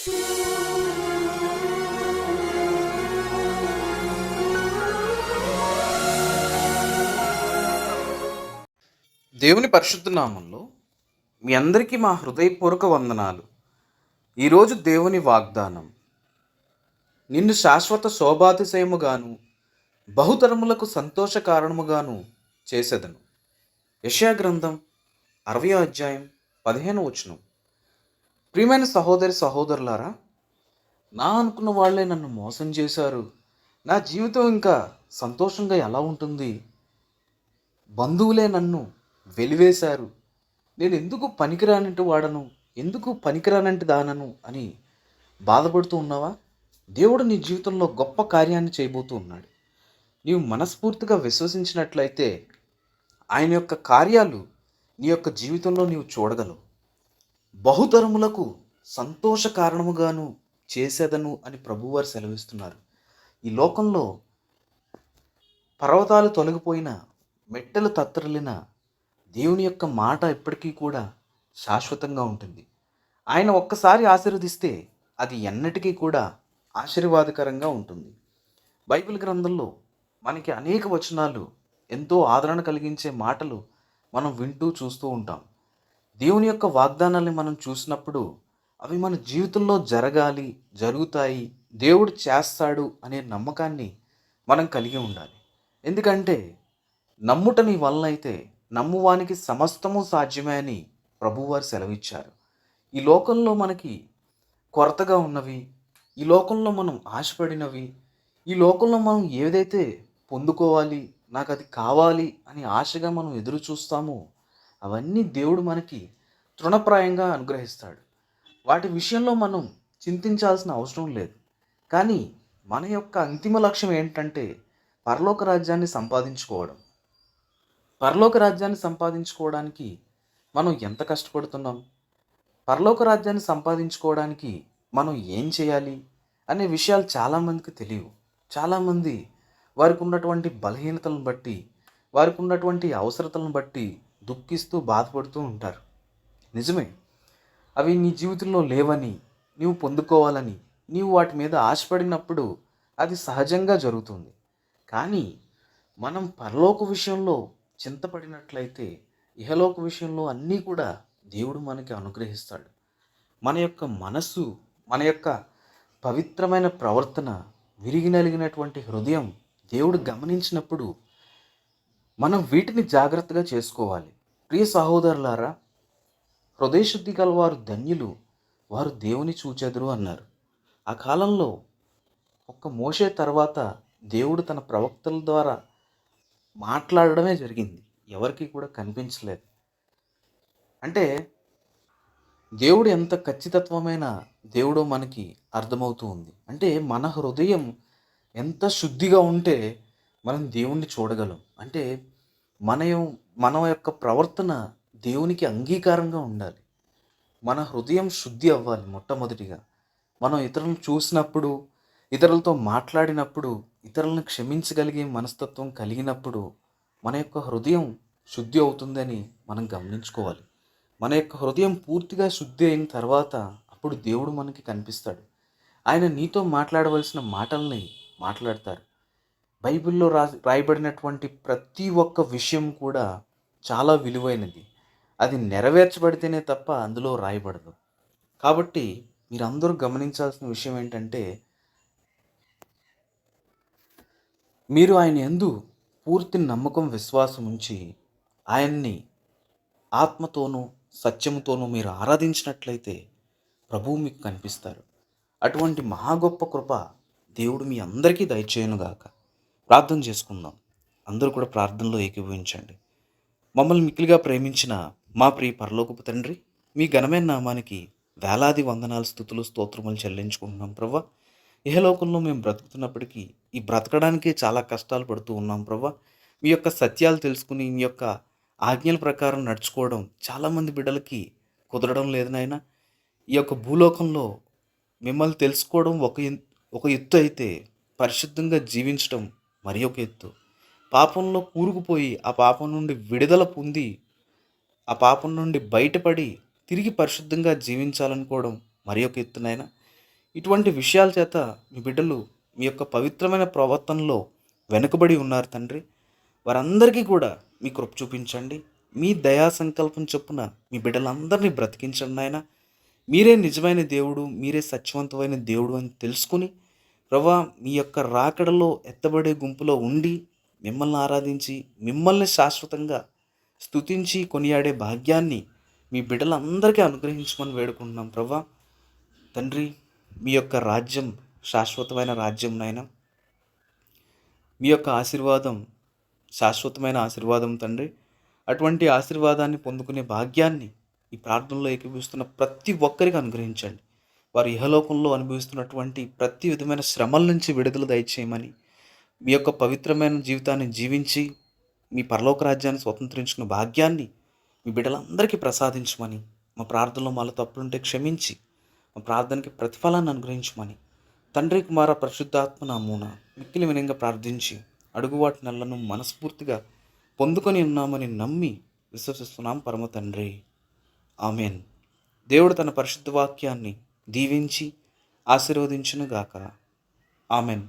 దేవుని పరిశుద్ధ నామంలో మీ అందరికీ మా హృదయపూర్వక వందనాలు. ఈరోజు దేవుని వాగ్దానం. నిన్ను శాశ్వత శోభాతిశయముగాను బహుతరములకు సంతోష కారణముగాను చేసేదను. యశా గ్రంథం అరవై అధ్యాయం పదిహేను వచనం. ప్రియమైన సహోదరి సహోదరులారా నా అనుకున్న వాళ్ళే నన్ను మోసం చేశారు. నా జీవితం ఇంకా సంతోషంగా ఎలా ఉంటుంది? బంధువులే నన్ను వెలివేశారు. నేను ఎందుకు పనికిరానంటి వాడను? ఎందుకు పనికిరానంటి దానను? అని బాధపడుతూ ఉన్నావా? దేవుడు నీ జీవితంలో గొప్ప కార్యాన్ని చేయబోతూ ఉన్నాడు. నీవు మనస్ఫూర్తిగా విశ్వసించినట్లయితే ఆయన యొక్క కార్యాలు నీ యొక్క జీవితంలో నీవు చూడగలవు. బహుతరములకు సంతోష కారణముగాను చేసేదను అని ప్రభువారు సెలవిస్తున్నారు. ఈ లోకంలో పర్వతాలు తొలగిపోయిన మెట్టెలు తత్తరలిన దేవుని యొక్క మాట ఎప్పటికీ కూడా శాశ్వతంగా ఉంటుంది. ఆయన ఒక్కసారి ఆశీర్వదిస్తే అది ఎన్నటికీ కూడా ఆశీర్వాదకరంగా ఉంటుంది. బైబిల్ గ్రంథంలో మనకి అనేక వచనాలు ఎంతో ఆదరణ కలిగించే మాటలు మనం వింటూ చూస్తూ ఉంటాం. దేవుని యొక్క వాగ్దానాన్ని మనం చూసినప్పుడు అవి మన జీవితంలో జరగాలి జరుగుతాయి దేవుడు చేస్తాడు అనే నమ్మకాన్ని మనం కలిగి ఉండాలి. ఎందుకంటే నమ్ముట నీ వలన అయితే నమ్మువానికి సమస్తము సాధ్యమే అని ప్రభువారు సెలవిచ్చారు. ఈ లోకంలో మనకి కొరతగా ఉన్నవి ఈ లోకంలో మనం ఆశపడినవి ఈ లోకంలో మనం ఏదైతే పొందుకోవాలి నాకు అది కావాలి అని ఆశగా మనం ఎదురు చూస్తామో అవన్నీ దేవుడు మనకి తృణప్రాయంగా అనుగ్రహిస్తాడు. వాటి విషయంలో మనం చింతించాల్సిన అవసరం లేదు. కానీ మన యొక్క అంతిమ లక్ష్యం ఏంటంటే పరలోక రాజ్యాన్ని సంపాదించుకోవడం. పరలోక రాజ్యాన్ని సంపాదించుకోవడానికి మనం ఎంత కష్టపడుతున్నాం? పరలోక రాజ్యాన్ని సంపాదించుకోవడానికి మనం ఏం చేయాలి? అనే విషయాలు చాలామందికి తెలియవు. చాలామంది వారికి ఉన్నటువంటి బలహీనతలను బట్టి వారికి ఉన్నటువంటి అవసరతలను బట్టి దుఃఖిస్తూ బాధపడుతూ ఉంటారు. నిజమే. అవి నీ జీవితంలో లేవని నీవు పొందుకోవాలని నీవు వాటి మీద ఆశపడినప్పుడు అది సహజంగా జరుగుతుంది. కానీ మనం పరలోక విషయంలో చింతపడినట్లయితే ఇహలోక విషయంలో అన్నీ కూడా దేవుడు మనకి అనుగ్రహిస్తాడు. మన యొక్క మనస్సు మన యొక్క పవిత్రమైన ప్రవర్తన విరిగి నలిగినటువంటి హృదయం దేవుడు గమనించినప్పుడు మనం వీటిని జాగ్రత్తగా చేసుకోవాలి. ప్రియ సహోదరులారా హృదయశుద్ధి గల వారు ధన్యులు వారు దేవుని చూచెదరు అన్నారు. ఆ కాలంలో ఒక్క మోసే తర్వాత దేవుడు తన ప్రవక్తల ద్వారా మాట్లాడడమే జరిగింది. ఎవరికి కూడా కనిపించలేదు. అంటే దేవుడు ఎంత ఖచ్చితత్వమైన దేవుడో మనకి అర్థమవుతూ ఉంది. అంటే మన హృదయం ఎంత శుద్ధిగా ఉంటే మనం దేవుణ్ణి చూడగలం. అంటే మన మన యొక్క ప్రవర్తన దేవునికి అంగీకారంగా ఉండాలి. మన హృదయం శుద్ధి అవ్వాలి మొట్టమొదటిగా. మనం ఇతరులను చూసినప్పుడు ఇతరులతో మాట్లాడినప్పుడు ఇతరులను క్షమించగలిగే మనస్తత్వం కలిగినప్పుడు మన యొక్క హృదయం శుద్ధి అవుతుందని మనం గమనించుకోవాలి. మన యొక్క హృదయం పూర్తిగా శుద్ధి అయిన తర్వాత అప్పుడు దేవుడు మనకి కనిపిస్తాడు. ఆయన నీతో మాట్లాడవలసిన మాటల్ని మాట్లాడతారు. బైబిల్లో రా రాయబడినటువంటి ప్రతి ఒక్క విషయం కూడా చాలా విలువైనది. అది నెరవేర్చబడితేనే తప్ప అందులో రాయబడదు. కాబట్టి మీరందరూ గమనించాల్సిన విషయం ఏంటంటే మీరు ఆయన ఎందు పూర్తి నమ్మకం విశ్వాసం ఉంచి ఆయన్ని ఆత్మతోనూ సత్యముతోనూ మీరు ఆరాధించినట్లయితే ప్రభువు మీకు కనిపిస్తారు. అటువంటి మహా గొప్ప కృప దేవుడు మీ అందరికీ దయచేయనుగాక. ప్రార్థన చేసుకుందాం. అందరూ కూడా ప్రార్థనలో ఏకీభవించండి. మమ్మల్ని మిక్కిలిగా ప్రేమించిన మా ప్రియ పరలోకపు తండ్రి మీ ఘనమైన నామానికి వేలాది వందనాలు స్థుతులు స్తోత్రములు చెల్లించుకుంటున్నాం ప్రవ్వా. ఇహలోకంలో మేము బ్రతుకుతున్నప్పటికీ ఈ బ్రతకడానికే చాలా కష్టాలు పడుతూ ఉన్నాం ప్రవ్వా. మీ యొక్క సత్యాలు తెలుసుకుని మీ యొక్క ఆజ్ఞల ప్రకారం నడుచుకోవడం చాలామంది బిడ్డలకి కుదరడం లేదు నాయన. ఈ యొక్క భూలోకంలో మిమ్మల్ని తెలుసుకోవడం ఒక ఒక ఎత్తు అయితే పరిశుద్ధంగా జీవించడం మరి ఒక ఎత్తు. పాపంలో కూరుకుపోయి ఆ పాపం నుండి విడుదల పొంది ఆ పాపం నుండి బయటపడి తిరిగి పరిశుద్ధంగా జీవించాలనుకోవడం మరి ఒక ఎత్తునైనా ఇటువంటి విషయాల చేత మీ బిడ్డలు మీ యొక్క పవిత్రమైన ప్రవర్తనలో వెనుకబడి ఉన్నారు తండ్రి. వారందరికీ కూడా మీ కృప చూపించండి. మీ దయా సంకల్పం చొప్పున మీ బిడ్డలందరినీ బ్రతికించండి నాయన. మీరే నిజమైన దేవుడు మీరే సత్యవంతమైన దేవుడు అని తెలుసుకుని ప్రభా మీ యొక్క రాకడలో ఎత్తబడే గుంపులో ఉండి మిమ్మల్ని ఆరాధించి మిమ్మల్ని శాశ్వతంగా స్తుతించి కొనియాడే భాగ్యాన్ని మీ బిడ్డలందరికీ అనుగ్రహించమని వేడుకుంటున్నాం ప్రభా. తండ్రి మీ యొక్క రాజ్యం శాశ్వతమైన రాజ్యం నాయన. మీ యొక్క ఆశీర్వాదం శాశ్వతమైన ఆశీర్వాదం తండ్రి. అటువంటి ఆశీర్వాదాన్ని పొందుకునే భాగ్యాన్ని ఈ ప్రార్థనలో ఏకీభవిస్తున్న ప్రతి ఒక్కరికి అనుగ్రహించండి. వారు ఇహలోకంలో అనుభవిస్తున్నటువంటి ప్రతి విధమైన శ్రమల నుంచి విడుదల దయచేయమని మీ యొక్క పవిత్రమైన జీవితాన్ని జీవించి మీ పరలోక రాజ్యాన్ని స్వతంత్రించుకున్న భాగ్యాన్ని మీ బిడ్డలందరికీ ప్రసాదించమని మా ప్రార్థనలో మాలో తప్పులుంటే క్షమించి మా ప్రార్థనకి ప్రతిఫలాన్ని అనుగ్రహించమని తండ్రి కుమార పరిశుద్ధాత్మ నామూన మిక్కిలి వినంగా ప్రార్థించి అడుగువాటి నల్లను మనస్ఫూర్తిగా పొందుకొని ఉన్నామని నమ్మి విశ్వసిస్తున్నాం పరమ తండ్రి. ఆమెన్. దేవుడు తన పరిశుద్ధ వాక్యాన్ని దీవించి ఆశీర్వదించునుగాక. ఆమెన్.